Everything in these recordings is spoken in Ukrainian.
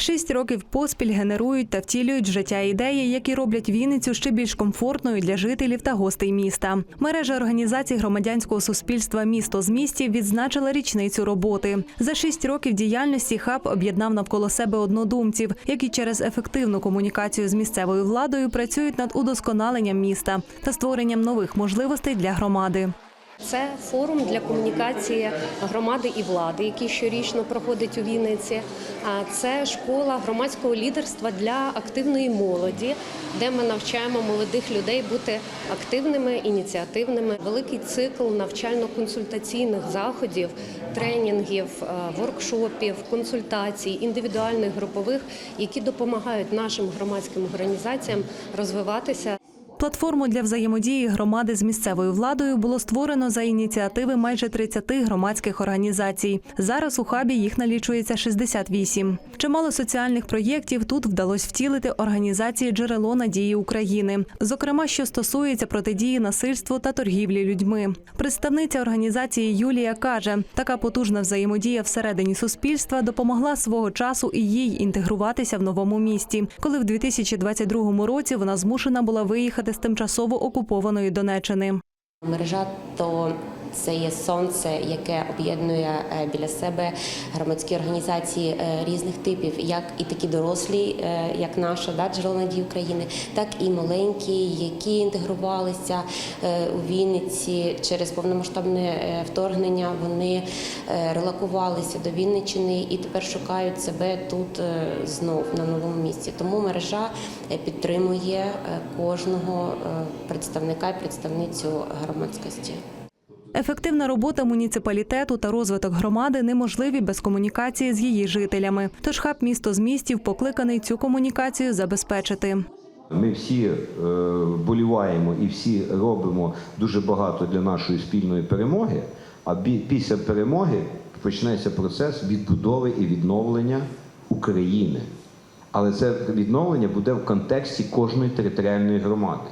Шість років поспіль генерують та втілюють життя ідеї, які роблять Вінницю ще більш комфортною для жителів та гостей міста. Мережа організацій громадянського суспільства Місто з містів відзначила річницю роботи. За шість років діяльності хаб об'єднав навколо себе однодумців, які через ефективну комунікацію з місцевою владою працюють над удосконаленням міста та створенням нових можливостей для громади. Це форум для комунікації громади і влади, який щорічно проходить у Вінниці. Це школа громадського лідерства для активної молоді, де ми навчаємо молодих людей бути активними, ініціативними. Великий цикл навчально-консультаційних заходів, тренінгів, е, воркшопів, консультацій, індивідуальних групових, які допомагають нашим громадським організаціям розвиватися Платформу для взаємодії громади з місцевою владою було створено за ініціативи майже 30 громадських організацій. Зараз у хабі їх налічується 68. Чимало соціальних проєктів тут вдалося втілити організації Джерело надії України, зокрема, що стосується протидії насильству та торгівлі людьми. Представниця організації Юлія каже, така потужна взаємодія всередині суспільства допомогла свого часу і їй інтегруватися в новому місті, коли в 2022 році вона змушена була виїхати з тимчасово окупованої Донеччини. Мережа то це є сонце, яке об'єднує е, біля себе громадські організації е, різних типів, як і такі дорослі, е, як наша да, джерело надії України, так і маленькі, які інтегрувалися у Вінниці через повномасштабне вторгнення. Вони релокувалися до Вінниччини і тепер шукають себе тут знов на новому місці. Тому мережа підтримує кожного представника і представницю громадськості. Ефективна робота муніципалітету та розвиток громади неможливі без комунікації з її жителями. Тож хаб місто з містів покликаний цю комунікацію забезпечити. Ми всі е, боліваємо і всі робимо дуже багато для нашої спільної перемоги. А після перемоги почнеться процес відбудови і відновлення України. Але це відновлення буде в контексті кожної територіальної громади.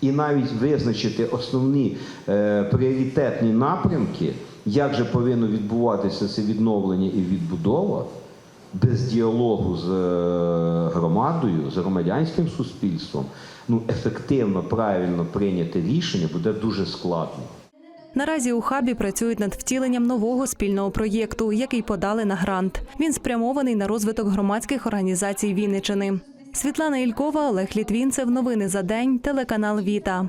І навіть визначити основні е, пріоритетні напрямки, як же повинно відбуватися це відновлення і відбудова, без діалогу з е, громадою, з громадянським суспільством, ну ефективно, правильно прийняти рішення буде дуже складно. Наразі у хабі працюють над втіленням нового спільного проєкту, який подали на грант. Він спрямований на розвиток громадських організацій Вінничини. Світлана Ількова, Олег Літвінцев. Новини за день. Телеканал Віта.